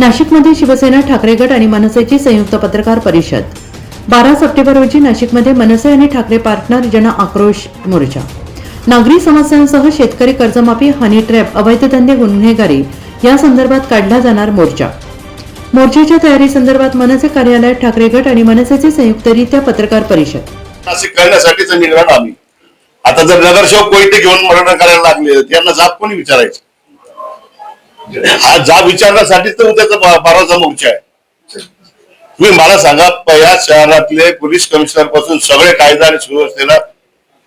नाशिकमध्ये शिवसेना ठाकरे गट आणि मनसेची संयुक्त पत्रकार परिषद. बारा सप्टेंबर रोजी नाशिकमध्ये मनसे आणि ठाकरे पार्टनर जन आक्रोश मोर्चा. नागरी समस्यांसह शेतकरी कर्जमाफी हनी ट्रॅप अवैध धंदे गुन्हेगारी या संदर्भात काढला जाणार मोर्चा. मोर्चाच्या तयारी संदर्भात मनसे कार्यालयात ठाकरे गट आणि मनसेचे संयुक्तरित्या पत्रकार परिषद. नाशिक करण्यासाठीच निघणार आम्ही. आता जर नगरसेवक कोयते घेऊन मरण करायला लागले त्यांना जाब कोणी विचारायचं? जा जाब विचारण्यासाठीच तर उद्याचा बाराचा मोर्चा आहे. तुम्ही मला सांगा या शहरातले पोलीस कमिशनरपासून सगळे कायदा आणि सुव्यवस्थेला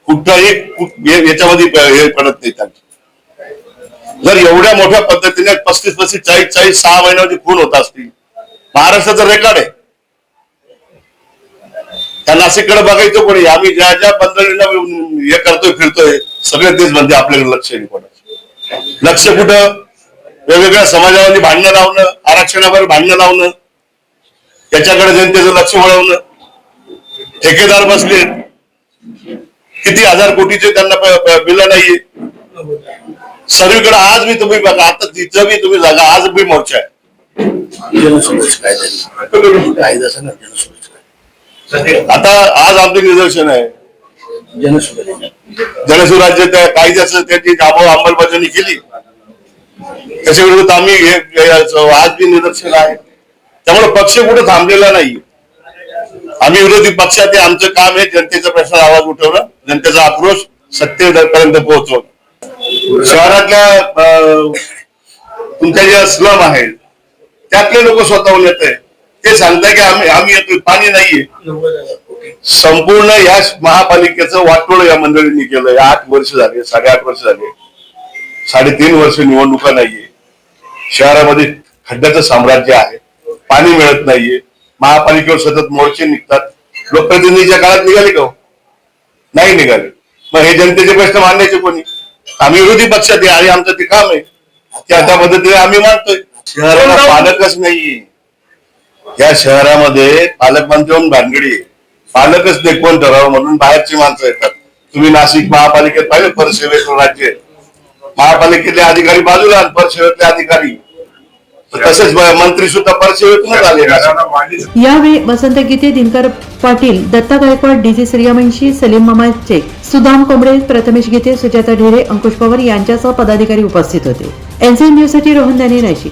कुठंही याच्यामध्ये हे पडत नाही त्यांची जर एवढ्या मोठ्या पद्धतीने पस्तीस पस्तीस चाळीस चाळीस सहा महिन्यामध्ये खून होत असतील महाराष्ट्राचं रेकॉर्ड आहे. त्या नाशिककडे बघायचं कोणी आम्ही ज्या ज्या पद्धतीनं हे करतोय फिरतोय सगळे तेच म्हणजे आपल्याकडे लक्ष नाही कोणाचं. लक्ष कुठं? वेगवेगळ्या समाजामध्ये भांडणं लावणं आरक्षणावर भांडणं लावणं त्याच्याकडे जनतेचं लक्ष वळवणं. ठेकेदार बसले. किती हजार कोटीचे त्यांना बिल नाहीये सर्वीकडे आज मी तुम्ही बघा आता तिथं बी तुम्ही जागा आज बी मोर्चा आहे. आता आज आमचे निदर्शन आहे. जनसुराज्य त्या कायद्याचं त्याची अंमलबजावणी केली. त्याच्या विरोधात आम्ही हे आज बी निदर्शन आहे. त्यामुळे पक्ष कुठे थांबलेला नाही. आम्ही विरोधी पक्षात आमचं काम हे जनतेचा प्रश्न आवाज उठवणं जनतेचा आक्रोश सत्तेपर्यंत पोहोचवणं. शहरातल्या तुमच्या ज्या स्लम आहेत त्यातले लोक स्वतःहून येत आहे ते सांगताय की आम्ही आम्ही येतोय पाणी नाहीये. संपूर्ण या महापालिकेचं वाटोळ या मंडळींनी केलं आठ वर्ष झाले साडेआठ वर्ष झाले. साडेतीन वर्ष निवडणुका नाहीये. शहरामध्ये खड्ड्याचं साम्राज्य आहे. पाणी मिळत नाहीये. महापालिकेवर सतत मोर्चे निघतात. लोकप्रतिनिधीच्या काळात निघाले का हो? नाही निघाले. मग हे जनतेचे प्रश्न मांडायचे कोणी? आम्ही विरोधी पक्षात आहे. आणि आमचं ते काम आहे. त्या पद्धतीने आम्ही मांडतोय. शहराला पालकच नाहीये. या शहरामध्ये पालकमंत्री भानगडी आहे. पालकच देखभाल ठरावं म्हणून बाहेरची माणसं येतात. तुम्ही नाशिक महापालिकेत पाहिजे परसेवेचं राज्य आहे. महापालिकेतले अधिकारी बाजूला आणि परसेवेतले अधिकारी. तसेच मंत्री सुद्धा परिषदेतूनच आले. यावेळी वसंत गीते दिनकर पाटील दत्ता गायकवाड डीजे सूर्यवंशी सलीम मामा चेक सुदाम कोंबडे प्रथमेश गीते सुजाता ढेरे अंकुश पवार यांच्यासह पदाधिकारी उपस्थित होते. एनसीएन न्यूजसाठी रोहन दानी नाशिक.